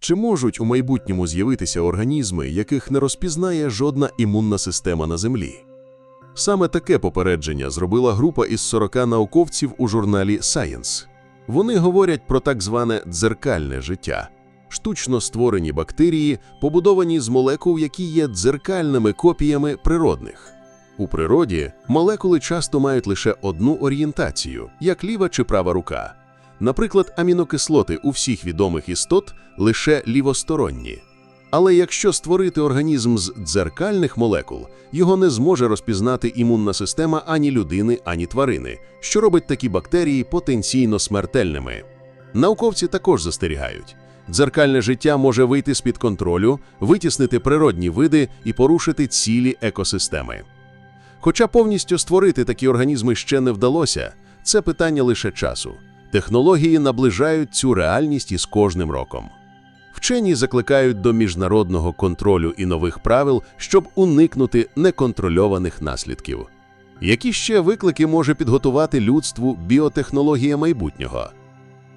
Чи можуть у майбутньому з'явитися організми, яких не розпізнає жодна імунна система на Землі? Саме таке попередження зробила група із 40 науковців у журналі Science. Вони говорять про так зване дзеркальне життя штучно створені бактерії, побудовані з молекул, які є дзеркальними копіями природних. У природі молекули часто мають лише одну орієнтацію, як ліва чи права рука. Наприклад, амінокислоти у всіх відомих істот лише лівосторонні. Але якщо створити організм з дзеркальних молекул, його не зможе розпізнати імунна система ані людини, ані тварини, що робить такі бактерії потенційно смертельними. Науковці також застерігають. Дзеркальне життя може вийти з-під контролю, витіснити природні види і порушити цілі екосистеми. Хоча повністю створити такі організми ще не вдалося, це питання лише часу. Технології наближають цю реальність із кожним роком. Вчені закликають до міжнародного контролю і нових правил, щоб уникнути неконтрольованих наслідків. Які ще виклики може підготувати людству біотехнологія майбутнього?